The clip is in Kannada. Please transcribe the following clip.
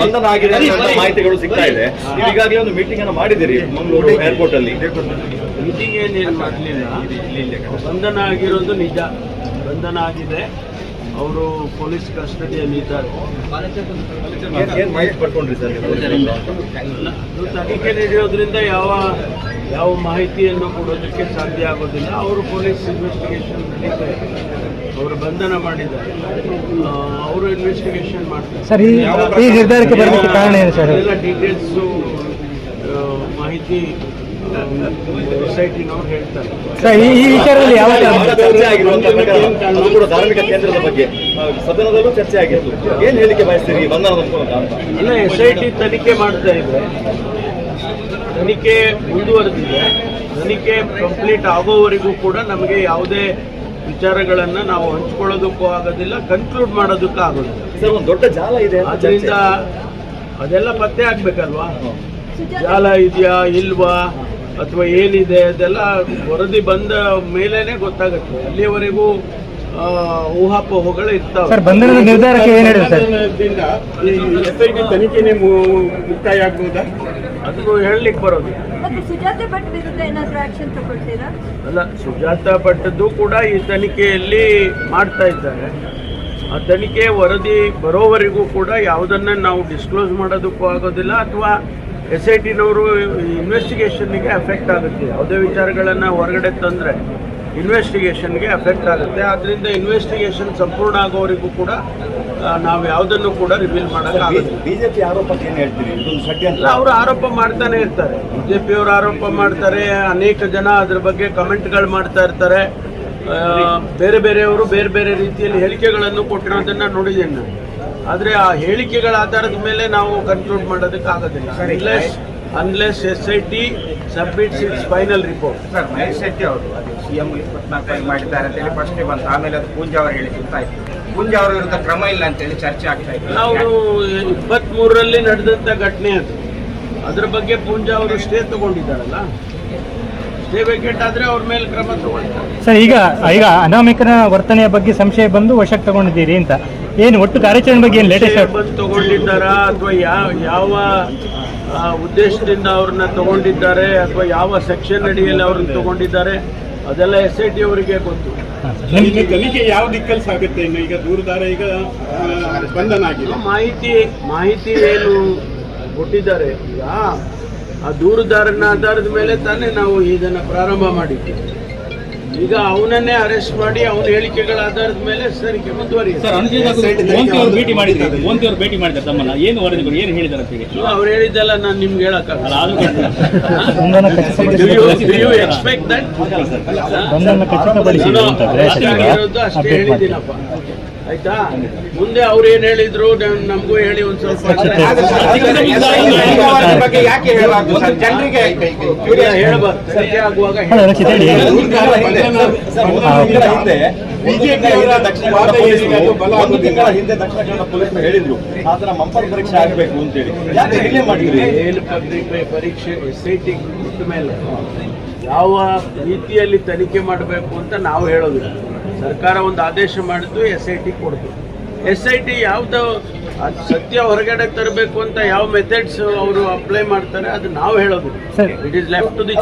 ಬಂಧನ ಆಗಿದೆ ಮಾಹಿತಿಗಳು ಸಿಗ್ತಾ ಇದೆ. ಈಗಾಗಲೇ ಒಂದು ಮೀಟಿಂಗ್ ಅನ್ನು ಮಾಡಿದಿರಿ ಮಂಗಳೂರು ಏರ್ಪೋರ್ಟ್ ಅಲ್ಲಿ. ಮೀಟಿಂಗ್ ಏನೇನು ಮಾಡಲಿಲ್ಲ ಬಂಧನ ಆಗಿರೋದು ನಿಜ. ಬಂಧನ ಆಗಿದೆ. ಅವರು ಪೊಲೀಸ್ ಕಸ್ಟಡಿಯಲ್ಲಿ ಇದ್ದಾರೆ. ತನಿಖೆ ನಡೆಯೋದ್ರಿಂದ ಯಾವ ಯಾವ ಮಾಹಿತಿಯನ್ನು ಕೊಡೋದಕ್ಕೆ ಸಾಧ್ಯ ಆಗೋದಿಲ್ಲ. ಅವರು ಪೊಲೀಸ್ ಇನ್ವೆಸ್ಟಿಗೇಷನ್ ನಡೀತಾ ಇದೆ. ಅವರು ಬಂಧನ ಮಾಡಿದ್ದಾರೆ. ಇನ್ವೆಸ್ಟಿಗೇಷನ್ ಮಾಡ್ತಾರೆ. ಸರ್ ಈ ಈ ನಿರ್ಧಾರಕ್ಕೆ ಬರಲಿಕ್ಕೆ ಕಾರಣ ಏನು ಸರ್? ಎಲ್ಲ ಡೀಟೇಲ್ಸು ಮಾಹಿತಿ ಸೊಸೈಟಿನವ್ರು ಹೇಳ್ತಾರೆ. ಸರ್ ಈ ಈ ವಿಚಾರದಲ್ಲಿ ಯಾವ ಚರ್ಚೆ ಆಗಿರುವಂತಹ ಪ್ರಕರಣ, ಕೂಡ ಧಾರ್ಮಿಕ ಕೇಂದ್ರದ ಬಗ್ಗೆ ಸದನದಲ್ಲೂ ಚರ್ಚೆ ಆಗಿತ್ತು. ಏನು ಹೇಳಿಕೆ ಬಯಸ್ತೀರಿ ಬಂಧನದ ಇಲ್ಲ ಎಸ್ ಐ ಟಿ ತನಿಖೆ ಮಾಡ್ತಾ ಇದೆ ತನಿಖೆ ಮುಂದುವರೆದಿದೆ ತನಿಖೆ ಕಂಪ್ಲೀಟ್ ಆಗೋವರೆಗೂ ಕೂಡ ನಮಗೆ ಯಾವುದೇ ವಿಚಾರಗಳನ್ನು ನಾವು ಹಂಚ್ಕೊಳ್ಳೋದಕ್ಕೂ ಆಗೋದಿಲ್ಲ ಕನ್ಕ್ಲೂಡ್ ಮಾಡೋದಕ್ಕೂ ಆಗೋದಿಲ್ಲ. ಸರ್ ಒಂದು ದೊಡ್ಡ ಜಾಲ ಇದೆ ಅದರಿಂದ ಅದೆಲ್ಲ ಪತ್ತೆ ಆಗ್ಬೇಕಲ್ವಾ? ಜಾಲ ಇದೆಯಾ ಇಲ್ವಾ ಅಥವಾ ಏನಿದೆ ಅದೆಲ್ಲ ವರದಿ ಬಂದ ಮೇಲೇನೆ ಗೊತ್ತಾಗುತ್ತೆ. ಅಲ್ಲಿಯವರೆಗೂ ಊಹಾಪೋಹಗಳು ಇರ್ತಾವೆ. ಸರ್ ಬಂಧನದ ನಿರ್ಧಾರಕ್ಕೆ ಏನು ಹೇಳಿದ್ರು ಸರ್? ಎಸ್ ಐ ಟಿ ತನಿಖೆನೇ ಮುಕ್ತಾಯ ಆಗ್ಬೋದಾ? ಅದು ಹೇಳಲಿಕ್ಕೆ ಬರೋದು. ಮತ್ತೆ ಸುಜಾತೆ ಭಟ್ ವಿರುದ್ಧ ಏನಾದ್ರೂ ಆಕ್ಷನ್ ತಗೊಳ್ತೀರಾ? ಅಲ್ಲ ಸುಜಾತ ಭಟ್ಟದ್ದು ಕೂಡ ಈ ತನಿಖೆಯಲ್ಲಿ ಮಾಡ್ತಾ ಇದ್ದಾರೆ. ಆ ತನಿಖೆ ವರದಿ ಬರೋವರೆಗೂ ಕೂಡ ಯಾವುದನ್ನ ನಾವು ಡಿಸ್ಕ್ಲೋಸ್ ಮಾಡೋದಕ್ಕೂ ಆಗೋದಿಲ್ಲ ಅಥವಾ ಎಸ್ ಐ ಟಿನವರು ಇನ್ವೆಸ್ಟಿಗೇಷನ್ಗೆ ಅಫೆಕ್ಟ್ ಆಗುತ್ತೆ. ಯಾವುದೇ ವಿಚಾರಗಳನ್ನು ಹೊರಗಡೆ ತಂದರೆ. ಇನ್ವೆಸ್ಟಿಗೇಷನ್ಗೆ ಅಫೆಕ್ಟ್ ಆಗುತ್ತೆ. ಆದ್ದರಿಂದ ಇನ್ವೆಸ್ಟಿಗೇಷನ್ ಸಂಪೂರ್ಣ ಆಗೋವರೆಗೂ ಕೂಡ ನಾವು ಯಾವುದನ್ನು ಕೂಡ ರಿವೀಲ್ ಮಾಡೋಕ್ಕಾಗೋದಿಲ್ಲ ಬಿಜೆಪಿ ಆರೋಪಕ್ಕೆ ಏನ್ ಹೇಳ್ತೀರಿ? ಇದೊಂದು ಷಡ್ಯಂತ್ರ ಅಲ್ಲ ಅವರು ಆರೋಪ ಮಾಡ್ತಾನೆ ಇರ್ತಾರೆ. ಬಿಜೆಪಿ ಅವರು ಆರೋಪ ಮಾಡ್ತಾರೆ ಅನೇಕ ಜನ ಅದ್ರ ಬಗ್ಗೆ ಕಮೆಂಟ್ಗಳು ಮಾಡ್ತಾ ಇರ್ತಾರೆ. ಬೇರೆ ಬೇರೆಯವರು ಬೇರೆ ಬೇರೆ ರೀತಿಯಲ್ಲಿ ಹೇಳಿಕೆಗಳನ್ನು ಕೊಟ್ಟಿರೋದನ್ನ ನೋಡಿದ್ದೇನೆ ನಾನು. ಆದರೆ ಆ ಹೇಳಿಕೆಗಳ ಆಧಾರದ ಮೇಲೆ ನಾವು ಕನ್ಕ್ಲೂಡ್ ಮಾಡೋದಕ್ಕೆ ಆಗೋದಿಲ್ಲ unless S I T submits its final report sir Mahesh Shetty ಅವರು ಅದು ಸಿ ಎಂ ಇಪ್ಪತ್ನಾಲ್ಕು ಮಾಡಿದ್ದಾರೆ ಅಂತ ಹೇಳಿ ಫಸ್ಟ್ ಬಂತು. ಆಮೇಲೆ ಅದು ಪೂಂಜಾ ಅವರು ಹೇಳಿ ಗೊತ್ತಾಯ್ತು ಪೂಂಜಾ ಅವರ ವಿರುದ್ಧ ಕ್ರಮ ಇಲ್ಲ ಅಂತ ಹೇಳಿ ಚರ್ಚೆ ಆಗ್ತಾ ಇತ್ತು ನಾವು ಇಪ್ಪತ್ತ್ಮೂರರಲ್ಲಿ ನಡೆದಂಥ ಘಟನೆ ಅದು. ಅದ್ರ ಬಗ್ಗೆ ಪೂಂಜಾ ಅವರು ಸ್ಟೇ ತಗೊಂಡಿದ್ದಾರಲ್ಲ? ಸ್ಟೇ ವೇಕೆಟ್ ಆದರೆ ಅವ್ರ ಮೇಲೆ ಕ್ರಮ ಸರ್ ಈಗ ಈಗ ಅನಾಮಿಕನ ವರ್ತನೆಯ ಬಗ್ಗೆ ಸಂಶಯ ಬಂದು ವಶಕ್ಕೆ ತಗೊಂಡಿದ್ದೀರಿ ಅಂತ. ಏನು ಒಟ್ಟು ಕಾರ್ಯಾಚರಣೆ ಬಗ್ಗೆ ಏನು ಲೇಟೆಸ್ಟ್ ತಗೊಂಡಿದ್ದಾರಾ ಅಥವಾ ಯಾವ ಯಾವ ಉದ್ದೇಶದಿಂದ ಅವ್ರನ್ನ ತಗೊಂಡಿದ್ದಾರೆ ಅಥವಾ ಯಾವ ಸೆಕ್ಷನ್ ಅಡಿಯಲ್ಲಿ ಅವ್ರನ್ನ ತಗೊಂಡಿದ್ದಾರೆ? ಅದೆಲ್ಲ ಎಸ್ ಐ ಟಿ ಅವರಿಗೆ ಗೊತ್ತು. ಈಗ ತನಿಖೆ ಯಾವ ದಿಕ್ಕಲ್ಲಿ ಸಾಗುತ್ತೆ ಇನ್ನು? ಈಗ ದೂರದಾರ ಈಗ ಬಂಧನ ಆಗಿದೆ. ಮಾಹಿತಿ ಮಾಹಿತಿ ಏನು ಕೊಟ್ಟಿದ್ದಾರೆ? ಈಗ ಆ ದೂರದಾರನ ಆಧಾರದ ಮೇಲೆ ತಾನೇ ನಾವು ಇದನ್ನು ಪ್ರಾರಂಭ ಮಾಡಿದ್ದೀವಿ. ಈಗ ಅವನನ್ನೇ ಅರೆಸ್ಟ್ ಮಾಡಿ ಅವನ ಹೇಳಿಕೆಗಳ ಆಧಾರದ ಮೇಲೆ ಸರಿಗೆ ಮುಂದುವರಿಯುತ್ತೆ ಸರ್ ಅನುಜಿತ್ ಮೋಂತಿ ಅವರು ಭೇಟಿ ಮಾಡಿದ್ರು ಮೋಂತಿ ಅವರು ಭೇಟಿ ಮಾಡಿದ್ದಾರೆ ತಮ್ಮನ್ನ ಏನು ವರದಿಗಳು ಏನು ಹೇಳಿದ್ದಾರೆ ಅಂತ ಹೇಳಿ ಅವ್ರು ಹೇಳಿದ್ದೆಲ್ಲ ನಾನು ನಿಮ್ಗೆ ಹೇಳಕ್ಕಾಗಲ್ಲ ಆದ್ರೂ ಎಕ್ಸ್ಪೆಕ್ಟ್ ದಟ್ ಅಂತಂದ್ರೆ ಅಷ್ಟೇ ಹೇಳಿದ್ದೀನಪ್ಪ ಆಯ್ತಾ ಮುಂದೆ ಅವ್ರು ಏನ್ ಹೇಳಿದ್ರು ನಮ್- ನಮಗೂ ಹೇಳಿ ಒಂದ್ ಸ್ವಲ್ಪ ಯಾಕೆ ಹೇಳಬಾರ್ದು ಸತ್ಯ ಆಗುವಾಗ ಹೇಳಿ. ಹೇಳಿ ಹಿಂದೆ ಒಂದು. ತಿಂಗಳ ಹಿಂದೆ ದಕ್ಷಿಣ ಕನ್ನಡ ಪೊಲೀಸರು ಹೇಳಿದ್ರು. ಆತರ ಮಂಪರ್ ಪರೀಕ್ಷೆ ಆಗಬೇಕು ಅಂತೇಳಿ. ಯಾಕೆ ಡಿಲೇ ಮಾಡಿದ್ರಿ? ಪರೀಕ್ಷೆ ಎಸ್ ಐ ಟಿ ಕೊಟ್ಟ ಮೇಲೆ ಯಾವ ರೀತಿಯಲ್ಲಿ ತನಿಖೆ ಮಾಡಬೇಕು ಅಂತ ನಾವು ಹೇಳೋದಿಲ್ಲ. ಸರ್ಕಾರ ಒಂದು ಆದೇಶ ಮಾಡಿದ್ದು ಎಸ್ ಐ ಟಿ ಕೊಡ್ತು. ಎಸ್ ಐ ಟಿ ಯಾವ್ದು ಸತ್ಯ ಹೊರಗಡೆ ತರಬೇಕು ಅಂತ ಯಾವ ಮೆಥಡ್ಸ್ ಅವರು ಅಪ್ಲೈ ಮಾಡ್ತಾರೆ ಅದು ನಾವು ಹೇಳೋದು it is left to the